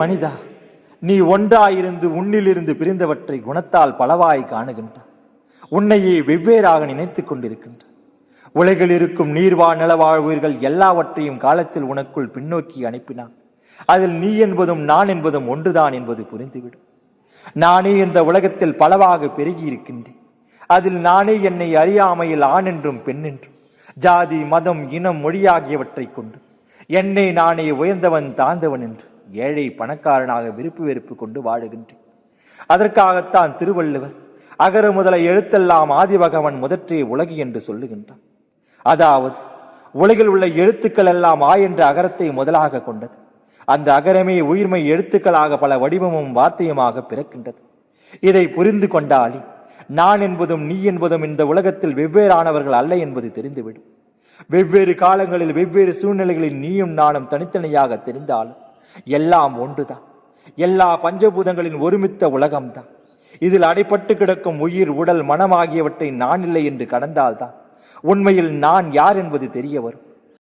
மனிதா நீ ஒன்றாயிருந்து உன்னிலிருந்து பிரிந்தவற்றை குணத்தால் பலவாய் காணுகின்றான் உன்னையே வெவ்வேறாக நினைத்துக் கொண்டிருக்கின்ற. உலகில் இருக்கும் நீர்வாழ் நிலவாழ் உயிர்கள் எல்லாவற்றையும் காலத்தில் உனக்குள் பின்னோக்கி அனுப்பினான். அதில் நீ என்பதும் நான் என்பதும் ஒன்றுதான் என்பது புரிந்துவிடும். நானே இந்த உலகத்தில் பலவாக பெருகி இருக்கின்றேன் அதில் நானே என்னை அறியாமையில் ஆண் என்றும் பெண் என்றும் ஜாதி மதம் இனம் மொழியாகியவற்றைக் கொண்டு. என்னை நானே உயர்ந்தவன் தாழ்ந்தவன் என்று. ஏழை பணக்காரனாக விருப்பு வெறுப்பு கொண்டு வாழுகின்றேன். அதற்காகத்தான் திருவள்ளுவர் அகர முதல எழுத்தெல்லாம் ஆதிபகவன் முதற்றே உலகு என்று சொல்லுகின்றான் அதாவது உலகில் உள்ள எழுத்துக்கள் எல்லாம் ஆ என்ற அகரத்தை முதலாக கொண்டது. அந்த அகரமே உயிர்மை எழுத்துக்களாக பல வடிவமும் வார்த்தையுமாக பிறக்கின்றது. இதை புரிந்து கொண்டாலே நான் என்பதும் நீ என்பதும் இந்த உலகத்தில் வெவ்வேறானவர்கள் அல்ல என்பது தெரிந்துவிடும். வெவ்வேறு காலங்களில் வெவ்வேறு சூழ்நிலைகளில் நீயும் நானும் தனித்தனியாக தெரிந்தாலும் எல்லாம் ஒன்றுதான். எல்லா பஞ்சபூதங்களின் ஒருமித்த உலகம்தான். இதில் அடைப்பட்டு கிடக்கும் உயிர் உடல் மனம் ஆகியவற்றை நான் இல்லை என்று கடந்தால்தான். உண்மையில் நான் யார் என்பது தெரிய வரும்.